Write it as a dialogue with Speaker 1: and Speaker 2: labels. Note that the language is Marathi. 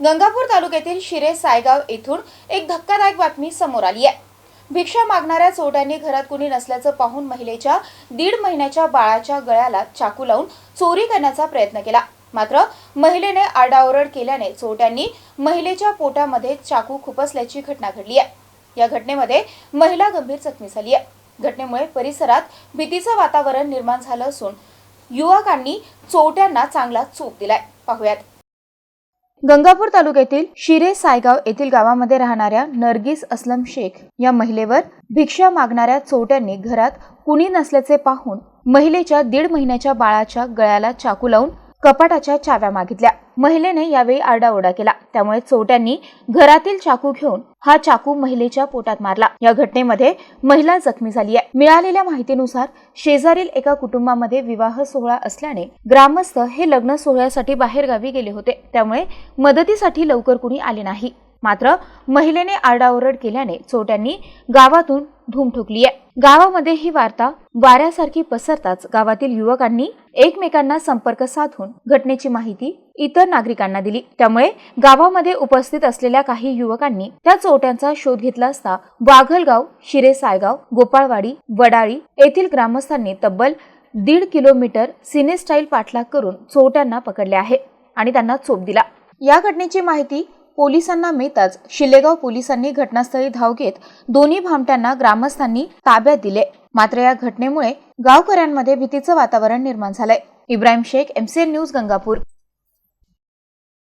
Speaker 1: गंगापूर तालुक्यातील शिरे सायगाव येथून एक धक्कादायक बातमी समोर आली आहे. भिक्षा मागणाऱ्या चोरट्यांनी घरात कुणी नसल्याचं पाहून महिलेच्या दीड महिन्याच्या बाळाच्या गळ्याला चाकू लावून चोरी करण्याचा प्रयत्न केला. मात्र महिलेने आरडाओरड केल्याने चोरट्यांनी महिलेच्या पोटामध्ये चाकू खुपसल्याची घटना घडली आहे. या घटनेमध्ये महिला गंभीर जखमी झाली आहे. घटनेमुळे परिसरात भीतीचं वातावरण निर्माण झालं असून युवकांनी चोरट्यांना चांगला चोप दिलाय. पाहुयात. गंगापूर तालुक्यातील शिरे सायगाव येथील गावामध्ये राहणाऱ्या नरगिस असलम शेख या महिलेवर भिक्षा मागणाऱ्या चोट्यांनी घरात कुणी नसल्याचे पाहून महिलेच्या दीड महिन्याच्या बाळाच्या गळ्याला चाकू लावून कपाटाच्या चाव्या मागितल्या. महिलेने यावेळी आरडाओरडा केला. त्यामुळे चोरट्यांनी घरातील चाकू घेऊन हा चाकू महिलेच्या पोटात मारला. या घटनेमध्ये महिला जखमी झाली आहे मिळालेल्या माहितीनुसार शेजारील एका कुटुंबामध्ये विवाह सोहळा असल्याने ग्रामस्थ हे लग्न सोहळ्यासाठी बाहेरगावी गेले होते. त्यामुळे मदतीसाठी लवकर कुणी आले नाही. मात्र महिलेने आरडाओरड केल्याने चोरट्यांनी गावातून धूम ठोकली आहे गावामध्ये ही वार्ता वाऱ्यासारखी पसरताच गावातील युवकांनी एकमेकांना संपर्क साधून घटनेची माहिती इतर नागरिकांना दिली. त्यामुळे गावामध्ये उपस्थित असलेल्या काही युवकांनी त्या चोट्यांचा शोध घेतला असता वाघलगाव शिरे सायगाव गोपाळवाडी वडाळी येथील ग्रामस्थांनी तब्बल दीड किलोमीटर सिनेस्टाईल पाठलाग करून चोट्यांना पकडले आहे आणि त्यांना चोप दिला. या घटनेची माहिती पोलिसांना मिळताच शिलेगाव पोलिसांनी घटनास्थळी धाव घेत दोन्ही भामट्यांना ग्रामस्थांनी ताब्यात दिले. मात्र या घटनेमुळे गावकऱ्यांमध्ये भीतीचं वातावरण निर्माण झालंय. Ibrahim Shaikh MCN news Gangapur.